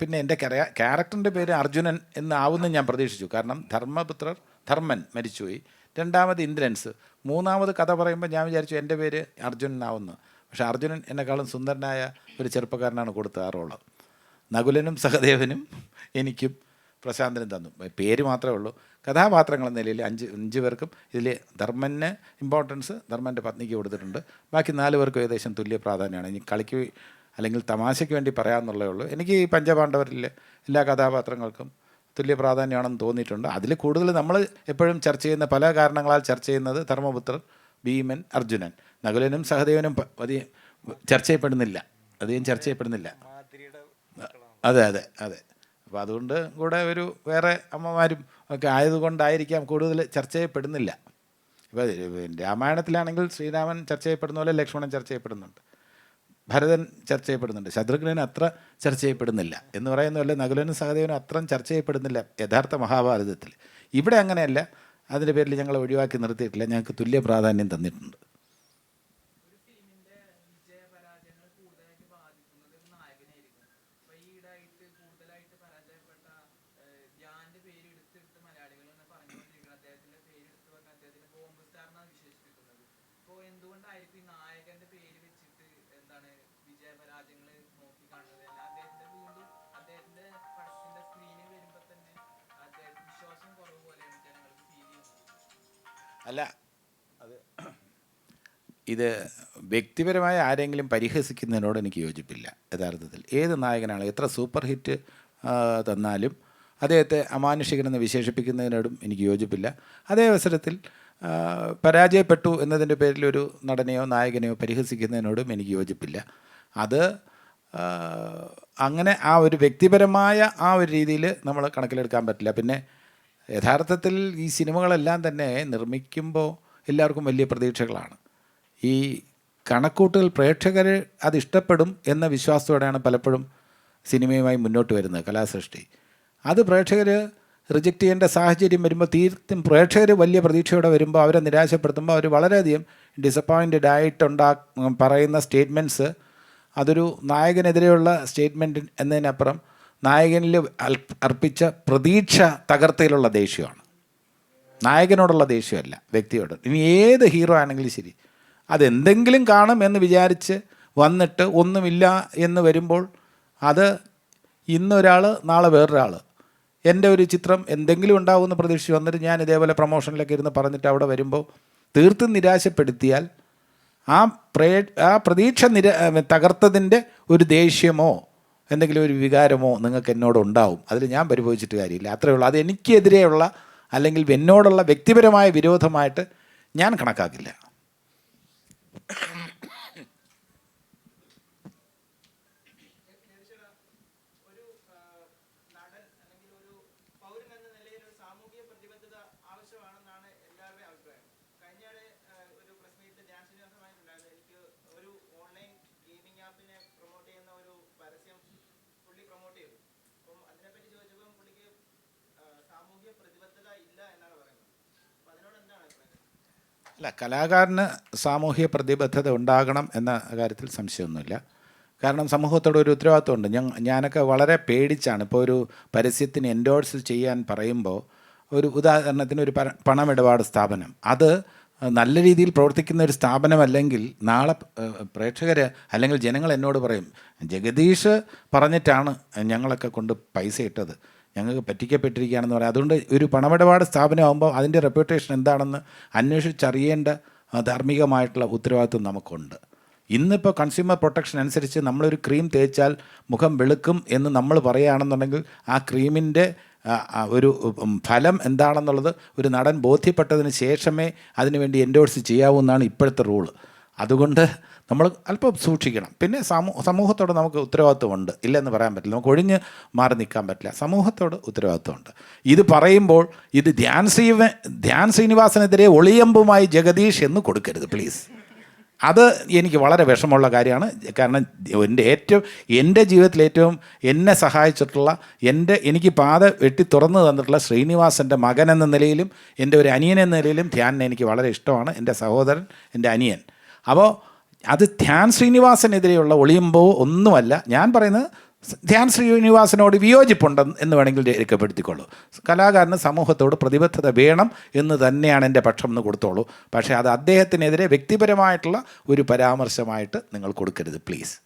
പിന്നെ എന്റെ ക്യാരക്ടറിന്റെ പേര് അർജുനൻ എന്നാവുമെന്ന് ഞാൻ പ്രതീക്ഷിച്ചു. കാരണം ധർമ്മപുത്രർ ധർമ്മൻ മരിച്ചുപോയി. രണ്ടാമത് ഇന്ദ്രൻസ്. മൂന്നാമത് കഥ പറയുമ്പോൾ ഞാൻ വിചാരിച്ചു എന്റെ പേര് അർജുനൻ ആവുന്നു പക്ഷേ അർജുനൻ എന്നെക്കാളും സുന്ദരനായ ഒരു ചെറുപ്പക്കാരനാണ് കൊടുത്ത ആ റോൾ. നകുലനും സഹദേവനും എനിക്കും പ്രശാന്തനും തന്നു. പേര് മാത്രമേ ഉള്ളൂ. കഥാപാത്രങ്ങൾ എന്ന നിലയിൽ അഞ്ച് അഞ്ച് പേർക്കും ഇതിൽ ധർമ്മന് ഇമ്പോർട്ടൻസ് ധർമ്മന്റെ പത്നിക്ക് കൊടുത്തിട്ടുണ്ട്. ബാക്കി നാല് പേർക്കും ഏകദേശം തുല്യ പ്രാധാന്യമാണ്. ഇനി കളിക്ക് അല്ലെങ്കിൽ തമാശയ്ക്ക് വേണ്ടി പറയാമെന്നുള്ളേ ഉള്ളൂ. എനിക്ക് ഈ പഞ്ചപാണ്ഡവരിലെ എല്ലാ കഥാപാത്രങ്ങൾക്കും തുല്യ പ്രാധാന്യമാണെന്ന് തോന്നിയിട്ടുണ്ട്. അതിൽ കൂടുതൽ നമ്മൾ എപ്പോഴും ചർച്ച ചെയ്യുന്ന പല കാരണങ്ങളാൽ ചർച്ച ചെയ്യുന്നത് ധർമ്മപുത്രർ ഭീമൻ അർജുനൻ. നകുലനും സഹദേവനും അധികം ചർച്ച ചെയ്യപ്പെടുന്നില്ല. അധികം ചർച്ച ചെയ്യപ്പെടുന്നില്ല. അതെ അതെ അതെ. അപ്പോൾ അതുകൊണ്ട് കൂടെ ഒരു വേറെ അമ്മമാരും ഒക്കെ ആയതുകൊണ്ടായിരിക്കാം കൂടുതൽ ചർച്ച ചെയ്യപ്പെടുന്നില്ല. ഇപ്പോൾ രാമായണത്തിലാണെങ്കിൽ ശ്രീരാമൻ ചർച്ച ചെയ്യപ്പെടുന്ന പോലെ ലക്ഷ്മണൻ ചർച്ച ചെയ്യപ്പെടുന്നുണ്ട്. ഭരതൻ ചർച്ച ചെയ്യപ്പെടുന്നുണ്ട്. ശത്രുഘ്നൻ അത്ര ചർച്ച ചെയ്യപ്പെടുന്നില്ല. എന്ന് പറയുന്നതല്ല നകുലനും സഹദേവനും അത്രയും ചർച്ച ചെയ്യപ്പെടുന്നില്ല യഥാർത്ഥ മഹാഭാരതത്തിൽ. ഇവിടെ അങ്ങനെയല്ല. അതിന്റെ പേരിൽ ഞങ്ങൾ ഒഴിവാക്കി നിർത്തിയിട്ടില്ല. ഞങ്ങൾക്ക് തുല്യ പ്രാധാന്യം തന്നിട്ടുണ്ട്. എന്തുകൊണ്ടായിരിക്കും നായകന്റെ പേര് എന്താണ് വിജയപരാജയങ്ങൾ നോക്കി കാണുന്നത് അല്ല അദ്ദേഹത്തിന്റെ വീണ്ടും അദ്ദേഹത്തിന്റെ പടത്തിന്റെ സ്ക്രീനിൽ വരുമ്പോൾ തന്നെ അദ്ദേഹത്തിന് വിശ്വാസം കുറവ് പോലെയാണ് ജനങ്ങൾക്ക് ഫീൽ ചെയ്യുന്നത്. അല്ല അത് ഇത് വ്യക്തിപരമായ ആരെങ്കിലും പരിഹസിക്കുന്നതിനോട് എനിക്ക് യോജിപ്പില്ല യഥാർത്ഥത്തിൽ. ഏത് നായകനാണ് എത്ര സൂപ്പർ ഹിറ്റ് തന്നാലും അദ്ദേഹത്തെ അമാനുഷികനെന്ന് വിശേഷിപ്പിക്കുന്നതിനോടും എനിക്ക് യോജിപ്പില്ല. അതേ അവസരത്തിൽ പരാജയപ്പെട്ടു എന്നതിന്റെ പേരിൽ ഒരു നടനെയോ നായകനെയോ പരിഹസിക്കുന്നതിനോടും എനിക്ക് യോജിപ്പില്ല. അത് അങ്ങനെ ആ ഒരു വ്യക്തിപരമായ ആ ഒരു രീതിയിൽ നമ്മൾ കണക്കിലെടുക്കാൻ പറ്റില്ല. പിന്നെ യഥാർത്ഥത്തിൽ ഈ സിനിമകളെല്ലാം തന്നെ നിർമ്മിക്കുമ്പോൾ എല്ലാവർക്കും വലിയ പ്രതീക്ഷകളാണ്. ഈ കണക്കൂട്ടുകൾ പ്രേക്ഷകർ അത് ഇഷ്ടപ്പെടും എന്ന വിശ്വാസത്തോടെയാണ് പലപ്പോഴും സിനിമയുമായി മുന്നോട്ട് വരുന്നത് കലാസൃഷ്ടി. അത് പ്രേക്ഷകർ റിജക്റ്റ് ചെയ്യേണ്ട സാഹചര്യം വരുമ്പോൾ തീർത്തും പ്രേക്ഷകർ വലിയ പ്രതീക്ഷയോടെ വരുമ്പോൾ അവരെ നിരാശപ്പെടുത്തുമ്പോൾ അവർ വളരെയധികം ഡിസപ്പോയിന്റഡ് ആയിട്ടുണ്ടാ പറയുന്ന സ്റ്റേറ്റ്മെന്റ്സ് അതൊരു നായകനെതിരെയുള്ള സ്റ്റേറ്റ്മെന്റ് എന്നതിനപ്പുറം നായകനിൽ അർപ്പിച്ച പ്രതീക്ഷ തകർത്തയിലുള്ള ദേഷ്യമാണ്. നായകനോടുള്ള ദേഷ്യമല്ല വ്യക്തിയോട്. ഇനി ഏത് ഹീറോ ആണെങ്കിലും ശരി. അതെന്തെങ്കിലും കാണും എന്ന് വിചാരിച്ച് വന്നിട്ട് ഒന്നുമില്ല എന്ന് വരുമ്പോൾ അത് ഇന്നൊരാൾ നാളെ വേറൊരാൾ എന്റെ ഒരു ചിത്രം എന്തെങ്കിലും ഉണ്ടാവുമെന്ന് പ്രതീക്ഷിച്ച് വന്നിട്ട് ഞാൻ ഇതേപോലെ പ്രൊമോഷനിലൊക്കെ ഇരുന്ന് പറഞ്ഞിട്ട് അവിടെ വരുമ്പോൾ തീർത്തും നിരാശപ്പെടുത്തിയാൽ ആ പ്രേ ആ പ്രതീക്ഷ നിര തകർത്തതിന്റെ ഒരു ദേഷ്യമോ എന്തെങ്കിലും ഒരു വികാരമോ നിങ്ങൾക്ക് എന്നോട് ഉണ്ടാവും. അതിൽ ഞാൻ പരിഭവിച്ചിട്ട് കാര്യമില്ല. അത്രയേ ഉള്ളൂ. അത് എനിക്കെതിരെയുള്ള അല്ലെങ്കിൽ എന്നോടുള്ള വ്യക്തിപരമായ വിരോധമായിട്ട് ഞാൻ കണക്കാക്കില്ല ഒരു ആ, നടൻ അല്ലെങ്കിൽ ഒരു പൗരൻ എന്ന നിലയിൽ ഒരു സാമൂഹിക പ്രതിബദ്ധത ആവശ്യമാണെന്നാണ് എല്ലാവരുടെയും അഭിപ്രായം. കഴിഞ്ഞാട് ഒരു പ്രസ് ഞാൻ ശ്രീനിവാസമായിട്ടുണ്ടായിരുന്നു എനിക്ക് ഒരു ഓൺലൈൻ ഗെയിമിംഗ് ആപ്പിനെ പ്രൊമോട്ട് ചെയ്യുന്ന ഒരു പരസ്യം പുള്ളി പ്രൊമോട്ട് ചെയ്തു. അപ്പം അതിനെപ്പറ്റി ചോദിച്ചപ്പോൾ പുള്ളിക്ക് സാമൂഹ്യ പ്രതിബദ്ധത ഇല്ല എന്നാണ് പറയുന്നത്. അപ്പം അതിനോട് എന്താണ് അഭിപ്രായം? അല്ല കലാകാരന് സാമൂഹ്യ പ്രതിബദ്ധത ഉണ്ടാകണം എന്ന കാര്യത്തിൽ സംശയമൊന്നുമില്ല. കാരണം സമൂഹത്തോട് ഒരു ഉത്തരവാദിത്വമുണ്ട്. ഞാൻ ഞാനൊക്കെ വളരെ പേടിച്ചാണ്. ഇപ്പോൾ ഒരു പരസ്യത്തിന് എൻഡോഴ്സ് ചെയ്യാൻ പറയുമ്പോൾ ഒരു ഉദാഹരണത്തിന് ഒരു പണമിടപാട് സ്ഥാപനം. അത് നല്ല രീതിയിൽ പ്രവർത്തിക്കുന്ന ഒരു സ്ഥാപനമല്ലെങ്കിൽ നാളെ പ്രേക്ഷകർ അല്ലെങ്കിൽ ജനങ്ങൾ എന്നോട് പറയും ജഗദീഷ് പറഞ്ഞിട്ടാണ് ഞങ്ങളൊക്കെ കൊണ്ട് പൈസ ഇട്ടത്. ഞങ്ങൾക്ക് പറ്റിക്കപ്പെട്ടിരിക്കുകയാണെന്ന് പറയാം. അതുകൊണ്ട് ഒരു പണമിടപാട് സ്ഥാപനമാകുമ്പോൾ അതിന്റെ റെപ്യൂട്ടേഷൻ എന്താണെന്ന് അന്വേഷിച്ചറിയേണ്ട ധാർമ്മികമായിട്ടുള്ള ഉത്തരവാദിത്വം നമുക്കുണ്ട്. ഇന്നിപ്പോൾ കൺസ്യൂമർ പ്രൊട്ടക്ഷൻ അനുസരിച്ച് നമ്മളൊരു ക്രീം തേച്ചാൽ മുഖം വെളുക്കും എന്ന് നമ്മൾ പറയുകയാണെന്നുണ്ടെങ്കിൽ ആ ക്രീമിന്റെ ഒരു ഫലം എന്താണെന്നുള്ളത് ഒരു നടൻ ബോധ്യപ്പെട്ടതിന് ശേഷമേ അതിനുവേണ്ടി എൻഡോഴ്സ് ചെയ്യാവൂ എന്നാണ് ഇപ്പോഴത്തെ റൂൾ അതുകൊണ്ട് നമ്മൾ അല്പം സൂക്ഷിക്കണം. പിന്നെ സമൂ സമൂഹത്തോട് നമുക്ക് ഉത്തരവാദിത്വമുണ്ട്. ഇല്ലെന്ന് പറയാൻ പറ്റില്ല. നമുക്ക് ഒഴിഞ്ഞ് മാറി നിൽക്കാൻ പറ്റില്ല. സമൂഹത്തോട് ഉത്തരവാദിത്വമുണ്ട്. ഇത് പറയുമ്പോൾ ഇത് ധ്യാൻ ശ്രീ ധ്യാൻ ശ്രീനിവാസനെതിരെ ഒളിയമ്പുമായി ജഗദീഷ് എന്ന് കൊടുക്കരുത് പ്ലീസ് അത് എനിക്ക് വളരെ വിഷമമുള്ള കാര്യമാണ്. കാരണം എന്റെ ഏറ്റവും എന്റെ ജീവിതത്തിൽ ഏറ്റവും എന്നെ സഹായിച്ചിട്ടുള്ള എന്റെ എനിക്ക് പാത വെട്ടി തുറന്നു തന്നിട്ടുള്ള ശ്രീനിവാസന്റെ മകൻ എന്ന നിലയിലും എന്റെ ഒരു അനിയൻ എന്ന നിലയിലും ധ്യാൻ എനിക്ക് വളരെ ഇഷ്ടമാണ്. എന്റെ സഹോദരൻ എന്റെ അനിയൻ. അപ്പോൾ അത് ധ്യാൻ ശ്രീനിവാസനെതിരെയുള്ള ഒളിയുമ്പോൾ ഒന്നുമല്ല. ഞാൻ പറയുന്നത് ധ്യാൻ ശ്രീനിവാസനോട് വിയോജിപ്പുണ്ട് എന്ന് വേണമെങ്കിൽ രേഖപ്പെടുത്തിക്കൊള്ളൂ കലാകാരന് സമൂഹത്തോട് പ്രതിബദ്ധത വേണം എന്ന് തന്നെയാണ് എന്റെ പക്ഷം എന്ന് കൊടുത്തോളൂ. പക്ഷേ അത് അദ്ദേഹത്തിനെതിരെ വ്യക്തിപരമായിട്ടുള്ള ഒരു പരാമർശമായിട്ട് നിങ്ങൾ കൊടുക്കരുത് പ്ലീസ്